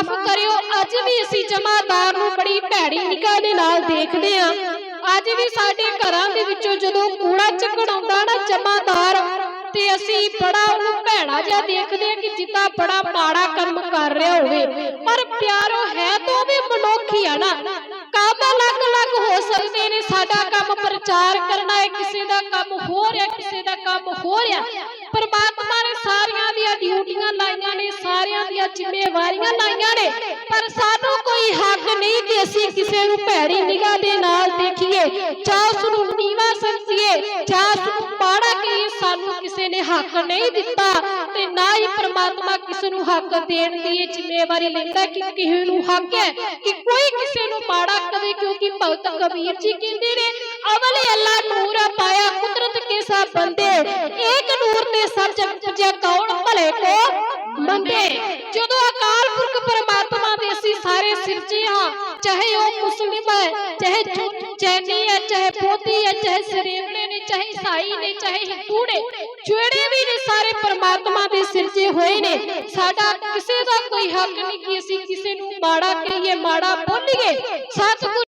ਮਾਫ ਕਰਿਓ, ਅੱਜ ਵੀ ਅਸੀਂ ਜਮਾਦਾਰ ਨੂੰ ਬੜੀ ਭੈੜੀ ਨਿਗਾਹ ਦੇ ਨਾਲ ਦੇਖਦੇ ਹਾਂ। ਅੱਜ ਵੀ ਸਾਡੇ ਘਰਾਂ ਦੇ ਵਿੱਚੋਂ ਜਦੋਂ ਕੂੜਾ ਚੱਕਣ ਆਉਂਦਾ ਨਾ ਜਮਾਦਾਰ, ਤੇ ਅਸੀਂ ਬੜਾ ਉਹਨੂੰ ਭੈੜਾ ਜਿਹਾ ਦੇਖਦੇ ਹਾਂ ਕਿ ਜਿੱਦਾਂ ਬੜਾ ਮਾੜਾ ਕੰਮ ਕਰ ਰਿਹਾ ਹੋਵੇ। ਪਰ ਪਿਆਰੋ, ਹੈ ਤਾਂ ਵੀ ਮਨੁੱਖ ਆ ਨਾ। ਕੰਮ ਅਲੱਗ-ਅਲੱਗ ਹੋ ਸਕਦੇ ਨੇ? ਸਾਡਾ ਕੰਮ ਪ੍ਰਚਾਰ ਕਰਨਾ ਹੈ, ਕਿਸੇ ਦਾ ਕੰਮ ਹੋ ਰਿਹਾ, ਕਿਸੇ ਦਾ ਕੰਮ ਹੋ ਰਿਹਾ। ਪਰਮਾਤਮਾ ਨੇ ਸਾਰਿਆਂ ਦੀਆਂ ਸਾਰਿਆਂ ਦੀਆਂ ਜ਼ਿੰਮੇਵਾਰੀਆਂ ਲਾਈਆਂ ਨੇ। ਪਰ ਸਾਨੂੰ ਕੋਈ ਹੱਕ ਨਹੀਂ ਕਿ ਅਸੀਂ ਕਿਸੇ ਨੂੰ ਭੈੜੀ ਨਿਗਾਹ ਦੇ ਨਾਲ ਦੇਖੀਏ। ਜਾਂ ਉਸ ਨੂੰ ਨੀਵਾ ਸਮਝੀਏ। ਜਾਂ ਉਸ ਨੂੰ ਮਾੜਾ ਕਹੀਏ। ਸਾਨੂੰ ਕਿਸੇ ਨੇ ਹੱਕ ਨਹੀਂ ਦਿੱਤਾ ਤੇ ਨਾ ਹੀ ਪ੍ਰਮਾਤਮਾ ਕਿਸੇ ਨੂੰ ਹੱਕ ਦੇਣ ਦੀ ਇਹ ਜ਼ਿੰਮੇਵਾਰੀ ਲੈਂਦਾ ਕਿ ਕਿਸੇ ਨੂੰ ਹੱਕ ਹੈ ਕਿ ਕੋਈ ਕਿਸੇ ਨੂੰ ਮਾੜਾ ਕਵੇ। ਕਿਉਂਕਿ ਭਗਤ ਕਬੀਰ ਜੀ ਕਹਿੰਦੇ ਨੇ, ਅਵਲ ਅੱਲਾ ਨੂਰ ਪਾਇਆ ਕੁਦਰਤ ਕੇ ਸਭ ਬੰਦੇ। ਏਕ ਨੂਰ ਤੇ ਸਭ ਜਗ ਜੇ ਕੌਣ ਮੰਦੇ ਜਦੋਂ ਅਕਾਲ ਪੁਰਖ ਪਰਮਾਤਮਾ ਦੇ ਅਸੀਂ ਸਾਰੇ ਸਿਰਜੇ ਹਾਂ, ਚਾਹੇ ਉਹ ਮੁਸਲਿਮ ਹੈ, ਚਾਹੇ ਜੁ- ਹੈ, ਚਾਹੇ ਬੋਧੀ ਹੈ, ਚਾਹੇ ਸਰੇਵਲੇ ਨੇ, ਚਾਹੇ ਈਸਾਈ ਨੇ, ਚਾਹੇ ਹਿੰਦੂ ਨੇ, ਜਿਹੜੇ ਵੀ ਨੇ ਸਾਰੇ ਪਰਮਾਤਮਾ ਦੇ ਸਿਰਜੇ ਹੋਏ ਨੇ, ਸਾਡਾ ਕਿਸੇ ਦਾ ਕੋਈ ਹੱਕ ਨਹੀਂ ਕਿ ਅਸੀਂ ਕਿਸੇ ਨੂੰ ਮਾੜਾ ਕਹੀਏ, ਮਾੜਾ ਬੋਲੀਏ। ਸਤਿਗੁਰ